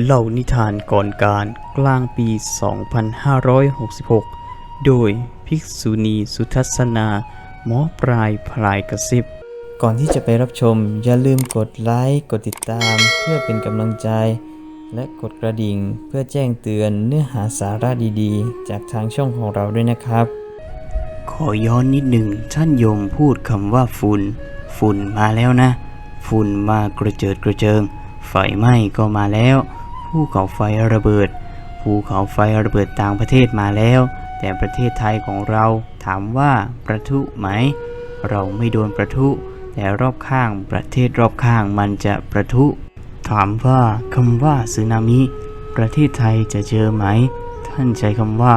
เล่านิทานก่อนการกลางปี 2566 โดยภิกษุณีสุทัศนา หมอปลายพลายกระซิบ ก่อนที่จะไปรับชม อย่าลืมกดไลค์ กดติดตามเพื่อเป็นกำลังใจ และกดกระดิ่งเพื่อแจ้งเตือนเนื้อหาสาระดีๆ จากทางช่องของเราด้วยนะครับ ขอย้อนนิดหนึ่งท่านโยมพูดคำว่าฝุ่น ฝุ่นมาแล้วนะ ฝุ่นมากระเจิดกระเจิงไฟไหม้ก็มาแล้ว ภูเขาไฟระเบิด ภูเขาไฟระเบิดต่างประเทศมาแล้ว แต่ประเทศไทยของเราถามว่าประทุไหม เราไม่โดนประทุ แต่รอบข้างประเทศรอบข้างมันจะประทุ ถามว่าคำว่าสึนามิ ประเทศไทยจะเจอไหม ท่านใช้คำว่า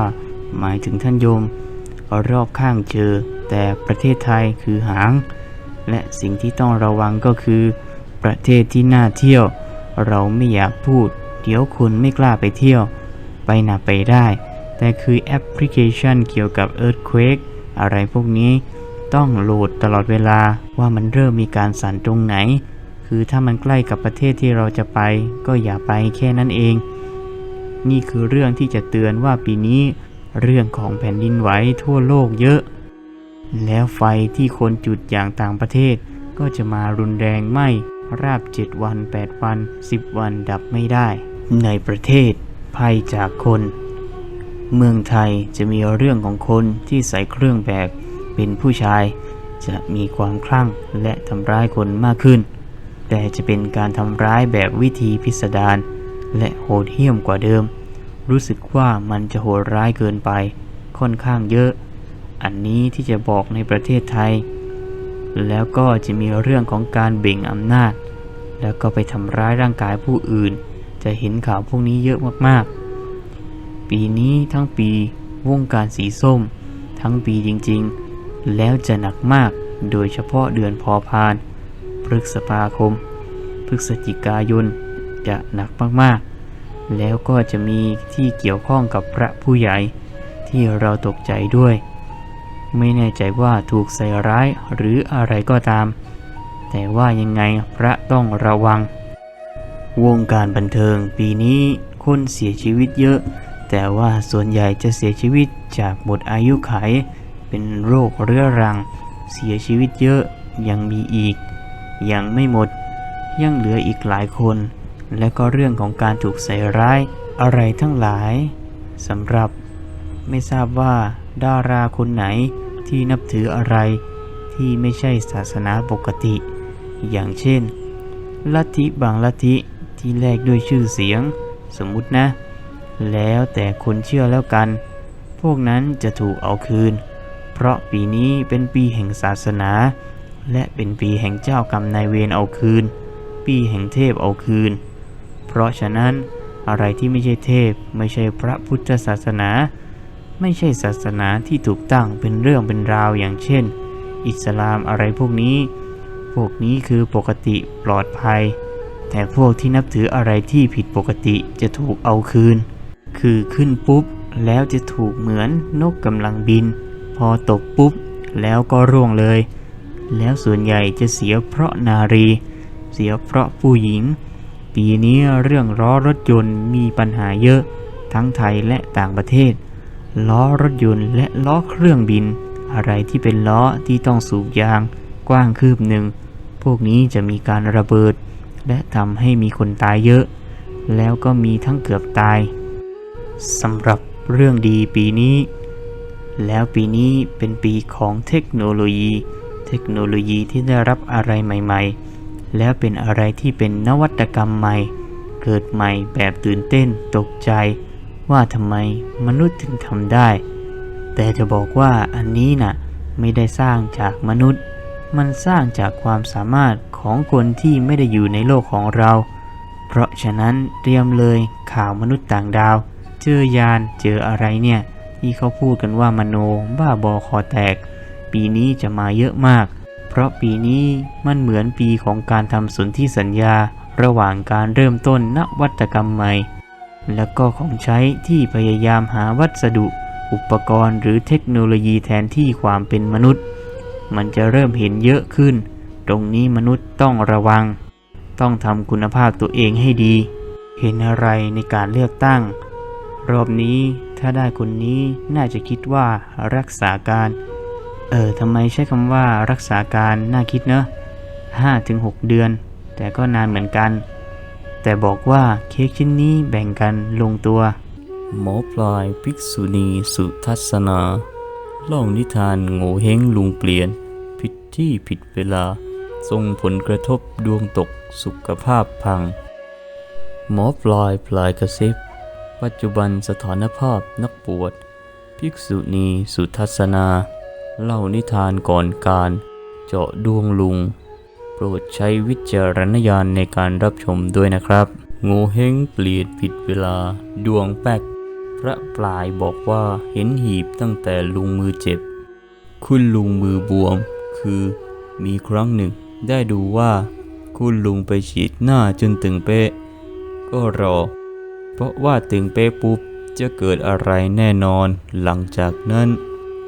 หมายถึงท่านโยมรอบข้างเจอ แต่ประเทศไทยคือหาง และสิ่งที่ต้องระวังก็คือ ประเทศที่น่าเที่ยว เราไม่อยากพูด เดี๋ยวคนไม่กล้าไปเที่ยว ไปหนาไปได้ แต่คือแอปพลิเคชันเกี่ยวกับ Earthquake อะไรพวกนี้ ต้องโหลดตลอดเวลาว่ามันเริ่มมีการสั่นตรงไหน คือถ้ามันใกล้กับประเทศที่เราจะไป ก็อย่าไปแค่นั้นเอง นี่คือเรื่องที่จะเตือนว่าปีนี้ เรื่องของแผ่นดินไหวทั่วโลกเยอะ แล้วไฟที่คนจุดอย่างต่างประเทศ ก็จะมารุนแรงไหมราบ 7 วัน 8 วัน 10 วันดับไม่ได้ ในประเทศภัยจากคน เมืองไทยจะมีเรื่องของคนที่ใส่เครื่องแบบเป็นผู้ชาย จะมีความคลั่งและทำร้ายคนมากขึ้น แต่จะเป็นการทำร้ายแบบวิธีพิสดารและโหดเหี้ยมกว่าเดิม รู้สึกว่ามันจะโหดร้ายเกินไป ค่อนข้างเยอะ อันนี้ที่จะบอกในประเทศไทย แล้วก็จะมีเรื่องของการเบ่งอำนาจ แล้วก็ไปทำร้ายร่างกายผู้อื่น จะเห็นข่าวพวกนี้เยอะมากๆ ปีนี้ทั้งปีวงการสีส้ม ทั้งปีจริงๆ แล้วจะหนักมากโดยเฉพาะเดือนพอพาน พฤษภาคม พฤศจิกายนจะหนักมากๆ แล้วก็จะมีที่เกี่ยวข้องกับพระผู้ใหญ่ที่เราตกใจด้วย ไม่แน่ใจว่าถูกใส่ร้ายหรืออะไรก็ตาม แต่ว่ายังไงพระต้องระวัง วงการบันเทิงปีนี้คนเสียชีวิตเยอะ แต่ว่าส่วนใหญ่จะเสียชีวิตจากหมดอายุไข เป็นโรคเรื้อรัง เสียชีวิตเยอะยังมีอีก ยังไม่หมด ยังเหลืออีกหลายคน และก็เรื่องของการถูกใส่ร้ายอะไรทั้งหลายสำหรับไม่ทราบว่าดาราคนไหนที่นับถืออะไรที่ไม่ใช่ศาสนาปกติ อย่างเช่น ลัทธิบางลัทธิ ที่แลกด้วยชื่อเสียง สมมุตินะ แล้วแต่คนเชื่อแล้วกัน พวกนั้นจะถูกเอาคืน เพราะปีนี้เป็นปีแห่งศาสนา และเป็นปีแห่งเจ้ากรรมนายเวรเอาคืน ปีแห่งเทพเอาคืน เพราะฉะนั้นอะไรที่ไม่ใช่เทพไม่ใช่พระพุทธศาสนา ไม่ใช่ศาสนาที่ถูกตั้งเป็นเรื่องเป็นราวอย่างเช่น อิสลามอะไรพวกนี้ พวกนี้คือปกติปลอดภัย แต่พวกที่นับถืออะไรที่ผิดปกติจะถูกเอาคืน คือขึ้นปุ๊บ แล้วจะถูกเหมือนนกกำลังบิน พอตกปุ๊บ แล้วก็ร่วงเลย แล้วส่วนใหญ่จะเสียเพราะนารี เสียเพราะผู้หญิง ปีนี้เรื่องล้อรถยนต์มีปัญหาเยอะ ทั้งไทยและต่างประเทศ ล้อรถยนต์และล้อเครื่องบิน อะไรที่เป็นล้อที่ต้องสูบยาง กว้างคืบหนึ่ง พวกนี้จะมีการระเบิด และทำให้มีคนตายเยอะ แล้วก็มีทั้งเกือบตายสำหรับเรื่องดีปีนี้ แล้วปีนี้เป็นปีของเทคโนโลยี เทคโนโลยีที่ได้รับอะไรใหม่ๆ แล้วเป็นอะไรที่เป็นนวัตกรรมใหม่ เกิดใหม่แบบตื่นเต้นตกใจ ว่าทำไมมนุษย์ถึงทำได้ แต่จะบอกว่าอันนี้น่ะไม่ได้สร้างจากมนุษย์ มันสร้างจากความสามารถของคนที่ไม่ได้อยู่ในโลกของเรา เพราะฉะนั้นเตรียมเลยข่าวมนุษย์ต่างดาว เจอยานเจออะไรเนี่ย ที่เขาพูดกันว่ามโนบ้าบอคอแตก ปีนี้จะมาเยอะมาก เพราะปีนี้มันเหมือนปีของการทำสนธิสัญญา ระหว่างการเริ่มต้นนวัตกรรมใหม่ แล้วก็ของใช้ที่พยายามหาวัสดุ อุปกรณ์หรือเทคโนโลยีแทนที่ความเป็นมนุษย์ มันจะเริ่มเห็นเยอะขึ้น ตรงนี้มนุษย์ต้องระวัง ต้องทำคุณภาพตัวเองให้ดี เห็นอะไรในการเลือกตั้ง รอบนี้ถ้าได้คนนี้น่าจะคิดว่ารักษาการ เออทำไมใช้คำว่ารักษาการน่าคิดเนอะ5-6 เดือน แต่ก็นานเหมือนกัน แต่บอกว่าเค้กชิ้นนี้แบ่งกันลงตัว หมอปลายภิกษุณีสุทัศนา เล่านิทานโง่เฮงลุงเปลี่ยน ผิดที่ผิดเวลา ส่งผลกระทบดวงตกสุขภาพพัง หมอปลายปลายกระซิบ ปัจจุบันสถานภาพนักปวดภิกษุณีสุทัศนา เล่านิทานก่อนการ เจาะดวงลุง โปรดใช้วิจารณญาณในการรับชมด้วยนะครับ โงูเฮงเปลี่ยนผิดเวลาดวงแป๊ก ระปลายบอกว่าเห็นหีบตั้งแต่ลุงมือเจ็บ คุณลุงมือบวม คือมีครั้งหนึ่ง ได้ดูว่า คุณลุงไปฉีดหน้าจนตึงเป๊ะ ก็รอ เพราะว่าตึงเป๊ะปุ๊บจะเกิดอะไรแน่นอน หลังจากนั้น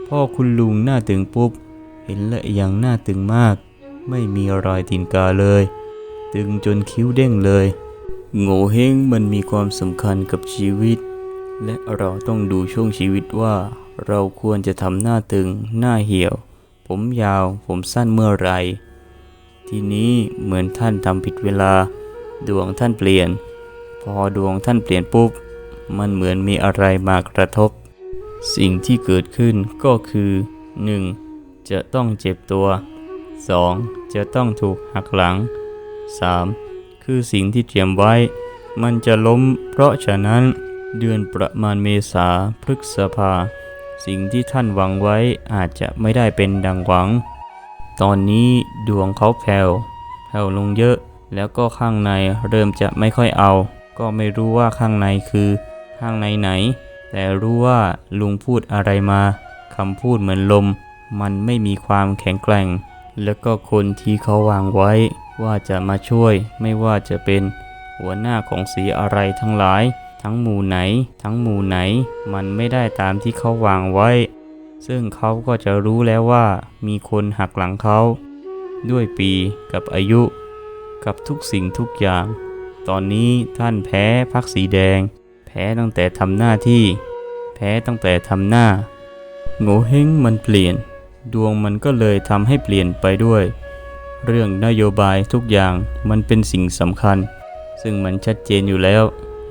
พ่อคุณลุงหน้าตึงปุ๊บ เห็นและยังหน้าตึงมาก ไม่มีรอยตีนกาเลย ตึงจนคิ้วเด้งเลย โง่เฮงมันมีความสำคัญกับชีวิต และเราต้องดูช่วงชีวิตว่า เราควรจะทำหน้าตึง หน้าเหี่ยว ผมยาว ผมสั้นเมื่อไร ทีนี้เหมือนท่านทำผิดเวลา ดวงท่านเปลี่ยน พอดวงท่านเปลี่ยนปุ๊บ มันเหมือนมีอะไรมากระทบ สิ่งที่เกิดขึ้นก็คือ 1. จะต้องเจ็บตัว 2. จะต้องถูกหักหลัง 3. คือสิ่งที่เตรียมไว้ มันจะล้มเพราะฉะนั้น เดือนประมาณเมษาพฤษภา สิ่งที่ท่านหวังไว้อาจจะไม่ได้เป็นดังหวัง ตอนนี้ดวงเขาแผ่วแผ่วลงเยอะ แล้วก็ข้างในเริ่มจะไม่ค่อยเอา ก็ไม่รู้ว่าข้างในคือ ข้างในไหน แต่รู้ว่าลุงพูดอะไรมาคำพูดเหมือนลม มันไม่มีความแข็งแกร่ง แล้วก็คนที่เขาวางไว้ ว่าจะมาช่วยไม่ว่าจะเป็น หัวหน้าของสีอะไรทั้งหลาย ทั้งหมู่ไหน ทั้งหมู่ไหน มันไม่ได้ตามที่เขาวางไว้ ซึ่งเขาก็จะรู้แล้วว่ามีคนหักหลังเขา ด้วยปีกับอายุ กับทุกสิ่งทุกอย่าง ตอนนี้ท่านแพ้พักสีแดง แพ้ตั้งแต่ทำหน้าที่ แพ้ตั้งแต่ทำหน้า โง่เฮงมันเปลี่ยน ดวงมันก็เลยทำให้เปลี่ยนไปด้วย เรื่องนโยบายทุกอย่างมันเป็นสิ่งสำคัญ ซึ่งมันชัดเจนอยู่แล้ว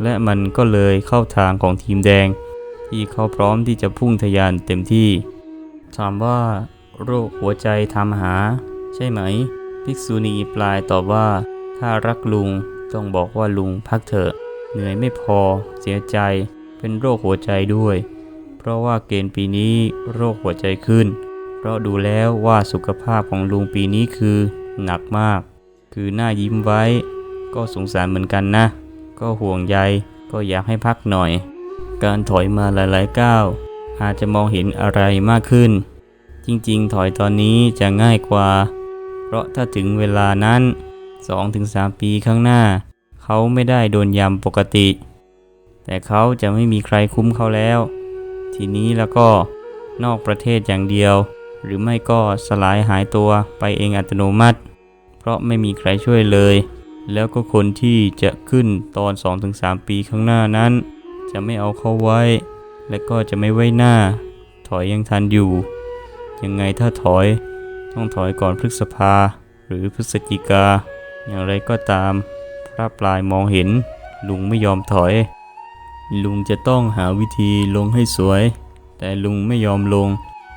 และมันก็เลยเข้าทางของทีมแดง ที่เขาพร้อมที่จะพุ่งทะยานเต็มที่ ถามว่า โรคหัวใจทำหา ใช่ไหม ภิกษุณีปลายตอบว่า ถ้ารักลุงต้องบอกว่าลุงพักเถอะ เหนื่อยไม่พอ เสียใจ เป็นโรคหัวใจด้วย เพราะว่าเกณฑ์ปีนี้โรคหัวใจขึ้น เพราะดูแล้วว่าสุขภาพของลุงปีนี้คือหนักมาก คือหน้ายิ้มไว้ ก็สงสารเหมือนกันนะ ก็ห่วงใยก็อยากให้พักหน่อย การถอยมาหลายๆก้าวอาจจะมองเห็นอะไรมากขึ้น จริงๆ ถอยตอนนี้จะง่ายกว่า เพราะถ้าถึงเวลานั้น 2-3 ปีข้างหน้า เขาไม่ได้โดนยำปกติ แต่เขาจะไม่มีใครคุ้มเขาแล้ว ทีนี้แล้วก็นอกประเทศอย่างเดียว หรือไม่ก็สลายหายตัวไปเองอัตโนมัติ เพราะไม่มีใครช่วยเลย แล้วก็คนที่จะขึ้นตอน 2-3 ปีข้างหน้านั้น จะไม่เอาเข้าไว้ และก็จะไม่ไว้หน้า ถอยยังทันอยู่ ยังไงถ้าถอย ต้องถอยก่อนพฤษภา หรือพฤศจิกา อย่างไรก็ตาม พระปลายมองเห็น ลุงไม่ยอมถอย ลุงจะต้องหาวิธีลงให้สวย แต่ลุงไม่ยอมลง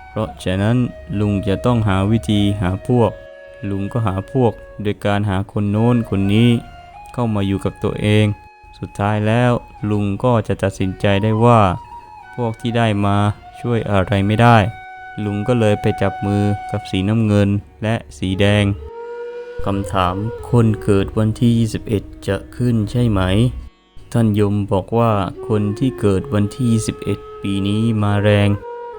เพราะฉะนั้นลุงจะต้องหาวิธีหาพวก ลุงก็หาพวกโดยการหาคนโน้นคนนี้เข้ามาอยู่กับตัวเอง สุดท้ายแล้วลุงก็จะตัดสินใจได้ว่า พวกที่ได้มาช่วยอะไรไม่ได้ ลุงก็เลยไปจับมือกับสีน้ำเงินและสีแดงคำถามคนเกิดวันที่ 21 จะขึ้นใช่ไหม ท่านยมบอกว่าคนที่เกิดวันที่ 21 ปีนี้มาแรง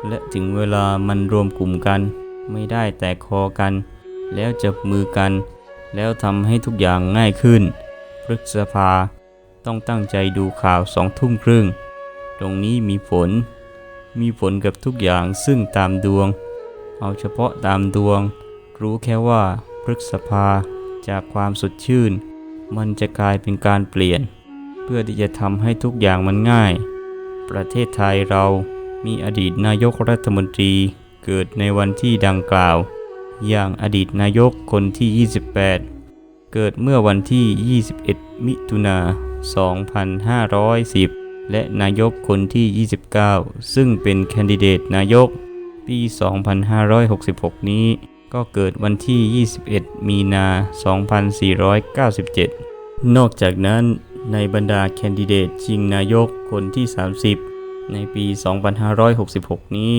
และถึงเวลามันรวมกลุ่มกัน ไม่ได้แตกคอกัน แล้วจับมือกัน แล้วทำให้ทุกอย่างง่ายขึ้น พฤษภา ต้องตั้งใจดูข่าวสองทุ่มครึ่ง ตรงนี้มีผล มีผลกับทุกอย่างซึ่งตามดวง เอาเฉพาะตามดวง รู้แค่ว่าพฤษภาจากความสดชื่น มันจะกลายเป็นการเปลี่ยนไปพื่อที่จะทำให้ทุกอย่างมันง่าย ประเทศไทยเรามีอดีตนายกรัฐมนตรีเกิดในวันที่ดังกล่าว อย่างอดีตนายกคนที่ 28 เกิดเมื่อวันที่ 21 มิถุนา 2510 และนายกคนที่ 29 ซึ่งเป็นแคนดิเดตนายก ปี 2566 นี้ ก็เกิดวันที่ 21 มีนา 2497 นอกจากนั้นในบรรดาแคนดิเดตชิงนายกคนที่ 30 ในปี 2566 นี้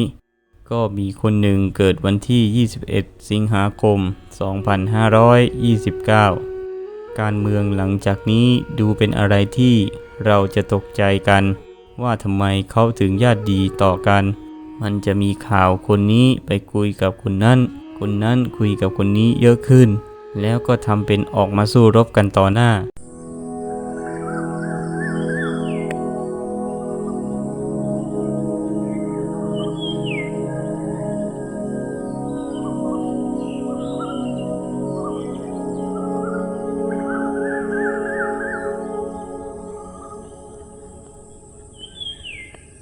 ก็มีคนหนึ่งเกิดวันที่ 21 สิงหาคม 2529 การเมืองหลังจากนี้ดูเป็นอะไรที่เราจะตกใจกัน ว่าทำไมเขาถึงญาติดีต่อกัน มันจะมีข่าวคนนี้ไปคุยกับคนนั้น คนนั้นคุยกับคนนี้เยอะขึ้น แล้วก็ทำเป็นออกมาสู้รบกันต่อหน้า